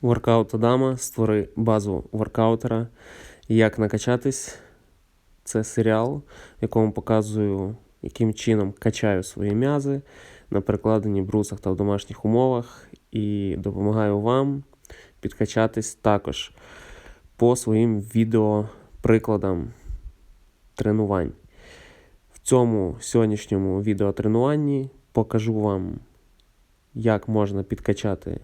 Воркаут Адама, створи базу воркаутера. Як накачатись це серіал, в якому показую, яким чином качаю свої м'язи на перекладенні брусах та в домашніх умовах, і допомагаю вам підкачатись також по своїм відеоприкладам тренувань. В цьому сьогоднішньому відеотренуванні покажу вам, як можна підкачати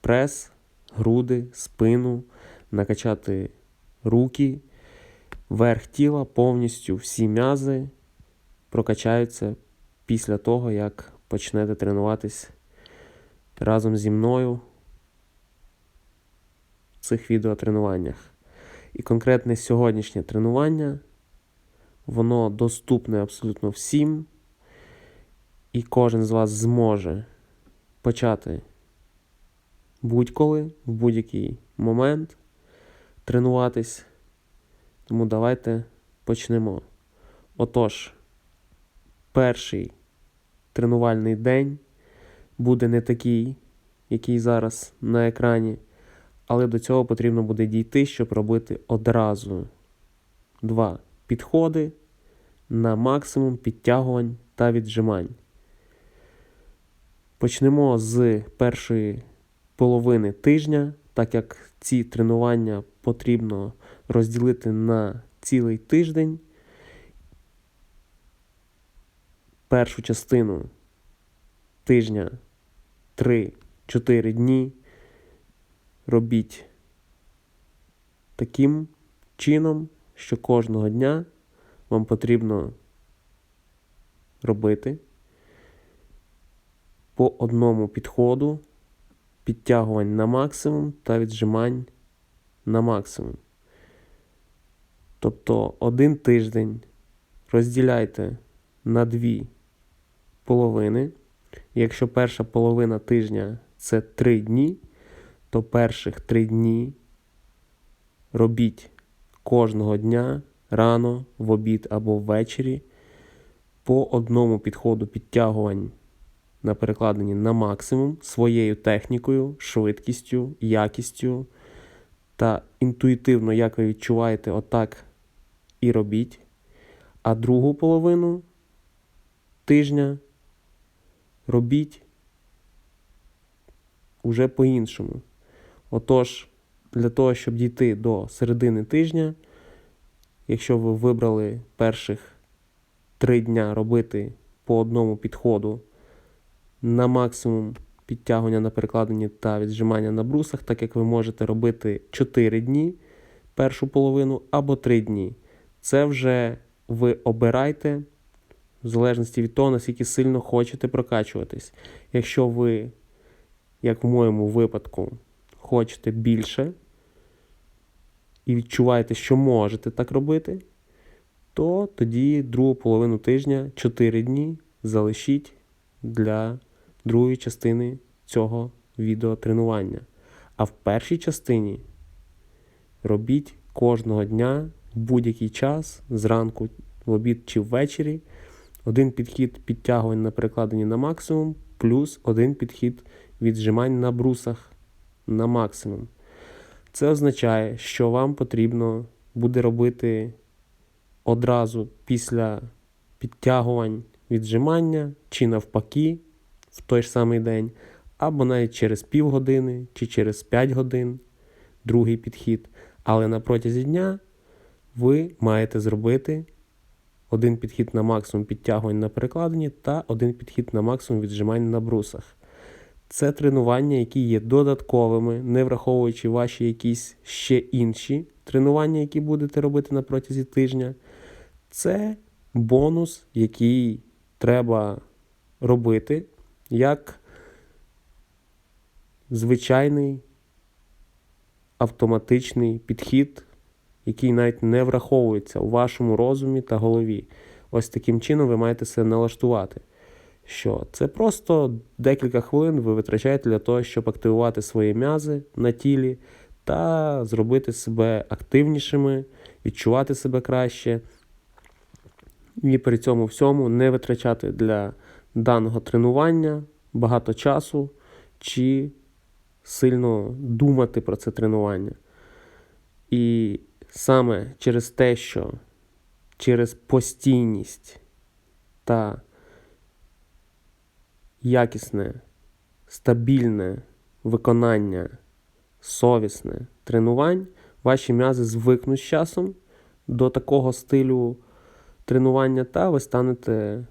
прес, груди, спину, накачати руки, верх тіла, повністю всі м'язи прокачаються після того, як почнете тренуватись разом зі мною в цих відеотренуваннях. І конкретне сьогоднішнє тренування, воно доступне абсолютно всім, і кожен з вас зможе почати будь-коли, в будь-який момент тренуватись. Тому давайте почнемо. Отож, перший тренувальний день буде не такий, який зараз на екрані, але до цього потрібно буде дійти, щоб робити одразу два підходи на максимум підтягувань та віджимань. Почнемо з першої половини тижня, так як ці тренування потрібно розділити на цілий тиждень. Першу частину тижня 3-4 дні робіть таким чином, що кожного дня вам потрібно робити по одному підходу підтягувань на максимум та віджимань на максимум. Тобто один тиждень розділяйте на дві половини. Якщо перша половина тижня це три дні, то перших три дні робіть кожного дня рано, в обід або ввечері по одному підходу підтягувань на перекладенні на максимум своєю технікою, швидкістю, якістю та інтуїтивно, як ви відчуваєте, отак і робіть. А другу половину тижня робіть уже по-іншому. Отож, для того, щоб дійти до середини тижня, якщо ви вибрали перших три дня робити по одному підходу на максимум підтягування на перекладенні та віджимання на брусах, так як ви можете робити 4 дні першу половину або 3 дні. Це вже ви обирайте в залежності від того, наскільки сильно хочете прокачуватись. Якщо ви, як в моєму випадку, хочете більше і відчуваєте, що можете так робити, то тоді другу половину тижня 4 дні залишіть для другої частини цього відеотренування. А в першій частині робіть кожного дня в будь-який час, зранку, в обід чи ввечері, один підхід підтягувань на перекладенні на максимум, плюс один підхід віджимань на брусах на максимум. Це означає, що вам потрібно буде робити одразу після підтягувань віджимання чи навпаки в той ж самий день, або навіть через півгодини чи через 5 годин другий підхід. Але на протязі дня ви маєте зробити один підхід на максимум підтягувань на перекладенні та один підхід на максимум віджимань на брусах. Це тренування, які є додатковими, не враховуючи ваші якісь ще інші тренування, які будете робити на протязі тижня. Це бонус, який треба робити як звичайний автоматичний підхід, який навіть не враховується у вашому розумі та голові. Ось таким чином ви маєте себе налаштувати. Що це просто декілька хвилин ви витрачаєте для того, щоб активувати свої м'язи на тілі та зробити себе активнішими, відчувати себе краще. І при цьому всьому не витрачати для даного тренування багато часу чи сильно думати про це тренування. І саме через те, що через постійність та якісне, стабільне виконання совісне тренувань, ваші м'язи звикнуть з часом до такого стилю тренування, та ви станете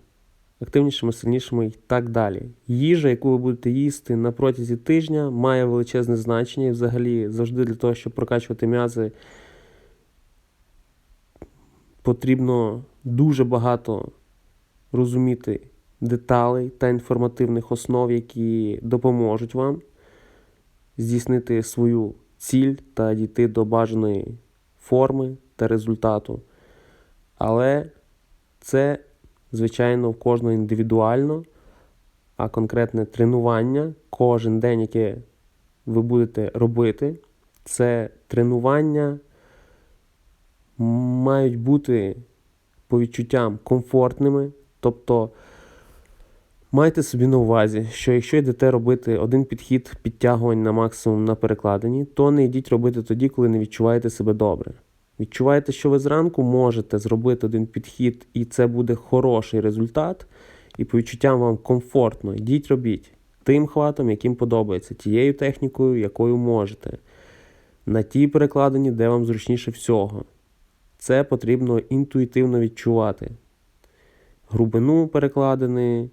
активнішими, сильнішими і так далі. Їжа, яку ви будете їсти на протязі тижня, має величезне значення і взагалі завжди для того, щоб прокачувати м'язи, потрібно дуже багато розуміти деталей та інформативних основ, які допоможуть вам здійснити свою ціль та дійти до бажаної форми та результату. Але це, звичайно, в кожного індивідуально, а конкретне тренування кожен день, яке ви будете робити, це тренування мають бути по відчуттям комфортними. Тобто майте собі на увазі, що якщо йдете робити один підхід підтягувань на максимум на перекладині, то не йдіть робити тоді, коли не відчуваєте себе добре. Відчуваєте, що ви зранку можете зробити один підхід, і це буде хороший результат, і по відчуттям вам комфортно. Йдіть робіть тим хватом, яким подобається, тією технікою, якою можете. На тій перекладині, де вам зручніше всього. Це потрібно інтуїтивно відчувати. Грубину перекладини,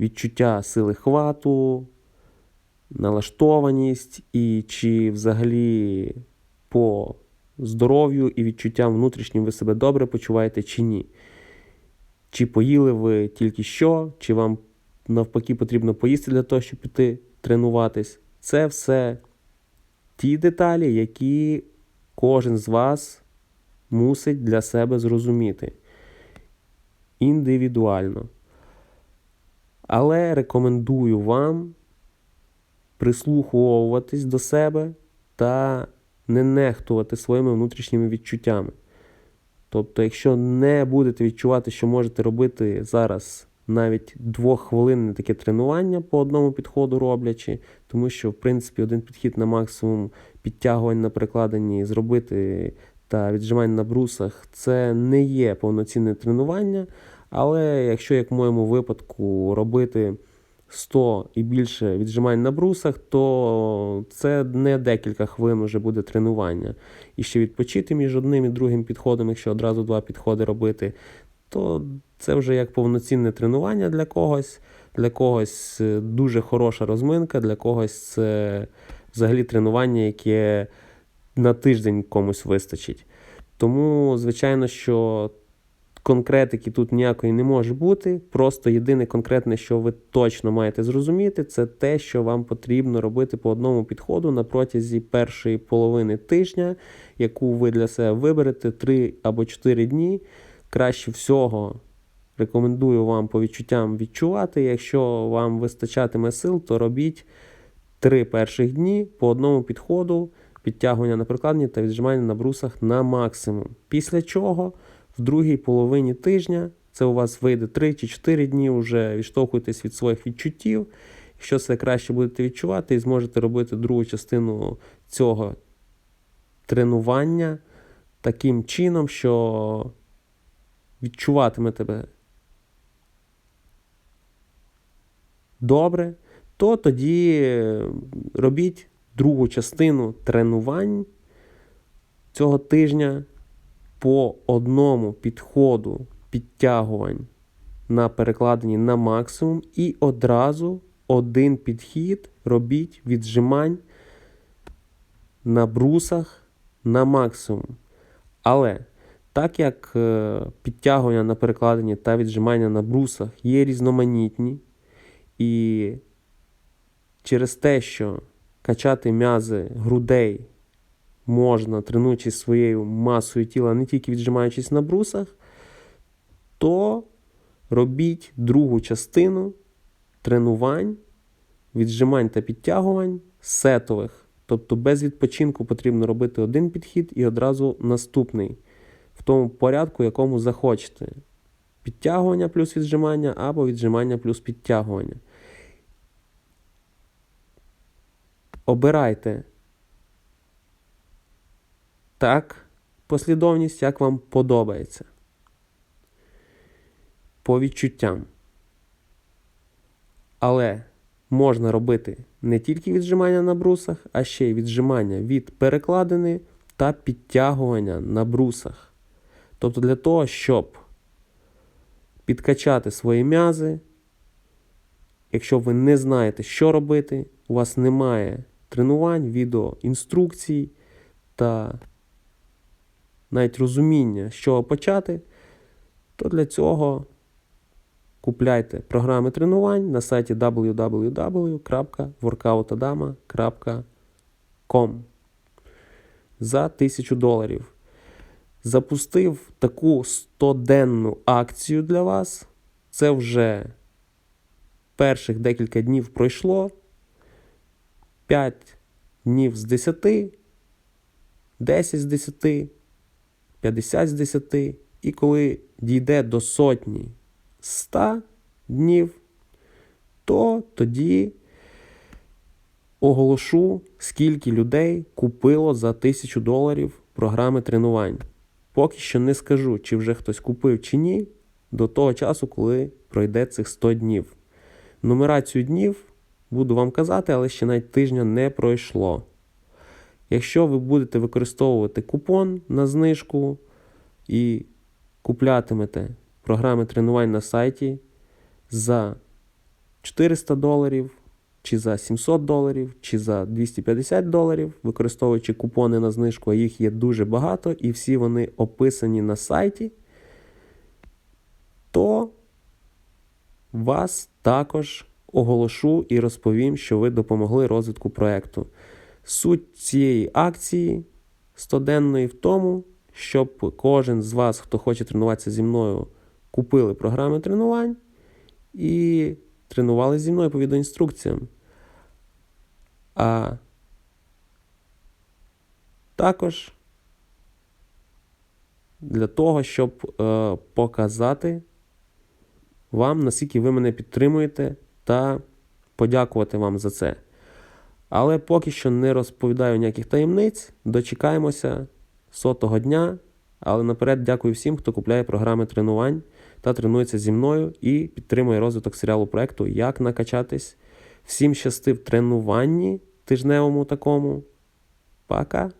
відчуття сили хвату, налаштованість, і чи взагалі по здоров'ю і відчуттям внутрішнім ви себе добре почуваєте чи ні. Чи поїли ви тільки що, чи вам навпаки потрібно поїсти для того, щоб піти тренуватись. Це все ті деталі, які кожен з вас мусить для себе зрозуміти індивідуально. Але рекомендую вам прислуховуватись до себе та не нехтувати своїми внутрішніми відчуттями. Тобто, якщо не будете відчувати, що можете робити зараз навіть двоххвилинне таке тренування по одному підходу роблячи, тому що, в принципі, один підхід на максимум підтягувань на перекладенні зробити та віджимань на брусах це не є повноцінне тренування. Але якщо, як в моєму випадку, робити 100 і більше віджимань на брусах, то це не декілька хвилин вже буде тренування. І ще відпочити між одним і другим підходом, якщо одразу два підходи робити, то це вже як повноцінне тренування для когось. Для когось е, дуже хороша розминка, для когось це взагалі тренування, яке на тиждень комусь вистачить. Тому, звичайно, що конкретики тут ніякої не може бути. Просто єдине конкретне, що ви точно маєте зрозуміти, це те, що вам потрібно робити по одному підходу на протязі першої половини тижня, яку ви для себе виберете 3 або 4 дні. Краще всього. Рекомендую вам по відчуттям відчувати. Якщо вам вистачатиме сил, то робіть три перших дні по одному підходу, підтягування на прикладні та віджимання на брусах на максимум. Після чого в другій половині тижня це у вас вийде 3 чи 4 дні, вже відштовхуйтесь від своїх відчуттів. Якщо це краще будете відчувати і зможете робити другу частину цього тренування таким чином, що відчуватиме тебе добре, то тоді робіть другу частину тренувань цього тижня по одному підходу підтягувань на перекладенні на максимум, і одразу один підхід робіть віджимань на брусах на максимум. Але так як е, підтягування на перекладенні та віджимання на брусах є різноманітні, і через те, що качати м'язи грудей можна, тренуючись своєю масою тіла, не тільки віджимаючись на брусах, то робіть другу частину тренувань, віджимань та підтягувань сетових. Тобто без відпочинку потрібно робити один підхід і одразу наступний, в тому порядку, якому захочете. Підтягування плюс віджимання або віджимання плюс підтягування. обирайте так послідовність, як вам подобається. По відчуттям. Але можна робити не тільки віджимання на брусах, а ще й віджимання від перекладини та підтягування на брусах. Тобто для того, щоб підкачати свої м'язи, якщо ви не знаєте, що робити, у вас немає тренувань, відео, інструкцій та навіть розуміння, з чого почати, то для цього купляйте програми тренувань на сайті www.workoutadama.com за 1000 доларів. Запустив таку 100-денну акцію для вас. Це вже перших декілька днів пройшло. 5 днів з 10, 10 з 10, 50 з 10. І коли дійде до сотні 100 днів, то тоді оголошу, скільки людей купило за 1000 доларів програми тренувань. Поки що не скажу, чи вже хтось купив чи ні, до того часу, коли пройде цих 100 днів. Нумерацію днів буду вам казати, але ще навіть тижня не пройшло. Якщо ви будете використовувати купон на знижку і куплятимете програми тренувань на сайті за 400 доларів, чи за 700 доларів, чи за 250 доларів, використовуючи купони на знижку, а їх є дуже багато, і всі вони описані на сайті, то вас також оголошу і розповім, що ви допомогли розвитку проєкту. Суть цієї акції 100-денної в тому, щоб кожен з вас, хто хоче тренуватися зі мною, купили програми тренувань і тренували зі мною по відеоінструкціям. А також для того, щоб е, показати вам, наскільки ви мене підтримуєте, та подякувати вам за це. Але поки що не розповідаю ніяких таємниць. Дочекаємося сотого дня. Але наперед дякую всім, хто купляє програми тренувань та тренується зі мною і підтримує розвиток серіалу проекту Як накачатись. Всім щасти в тренуванні тижневому такому. Пока!